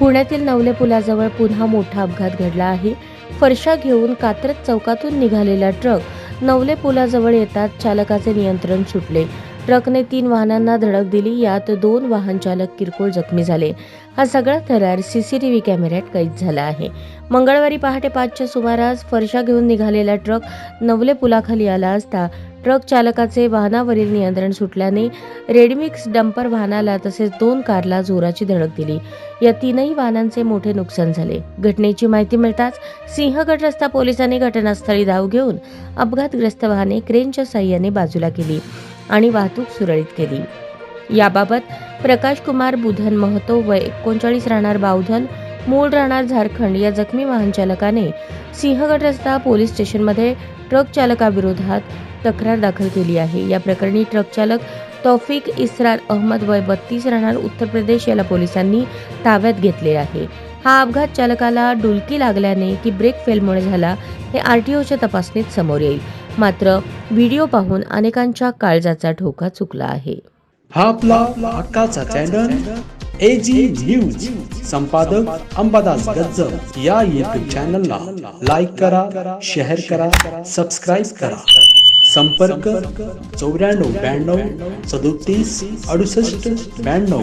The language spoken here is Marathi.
पुण्यातील नवले पुलाजवळ पुन्हा मोठा अपघात घडला आहे. फरशा घेऊन कात्रज चौकातून निघालेला ट्रक नवले पुलाजवळ येतात चालकाचे नियंत्रण सुटले. ट्रकने तीन वाहनांना धडक दिली. यात दोन वाहन चालक किरकोळ जखमी झाले. हा सगळा थरार सीसीटीव्ही कॅमेऱ्यात कैद झाला आहे. मंगळवारी पहाटे पाचच्या सुमारास फरशा घेऊन निघालेला ट्रक नवले पुलाखाली आला असता ट्रक चालकाचे वाहनावरील नियंत्रण सुटल्याने रेडमिक्स डंपर वाहनाला तसेच दोन कारला जोराची धडक दिली. या तीनही वाहनांचे मोठे नुकसान झाले. घटनेची माहिती मिळताच सिंहगड रस्ता पोलिसांनी घटनास्थळी धाव घेऊन अपघातग्रस्त वाहने क्रेनच्या साह्याने बाजूला केली. आणि वाहतूक सुरळीत केली. याबाबत प्रकाश कुमार बुधन महतो वय एकोणचाळीस राहणार बावधन मूळ राहणार झारखंड या जखमी वाहन चालकाने सिंहगड रस्ता पोलीस स्टेशनमध्ये ट्रक चालकाविरोधात तक्रार दाखल केली आहे. या प्रकरणी ट्रक चालक तौफिक इस्रार अहमद वय बत्तीस राहणार उत्तर प्रदेश याला पोलिसांनी ताब्यात घेतले आहे. हा अपघात चालकाला डुलकी लागल्याने की ब्रेक फेलमुळे झाला हे आरटीओच्या तपासणीत समोर येईल. मात्र व्हिडिओ पाहून अनेकांच्या काळजाचा ठोका चुकला आहे. हा आपला हक्काचा चॅनल एजी न्यूज संपादक अंबादास गज्जर या युट्यूब चॅनलला लाईक करा शेअर करा सबस्क्राईब करा. संपर्क चौऱ्याण्णव ब्याण्णव सदोतीस अडुसष्ट ब्याण्णव.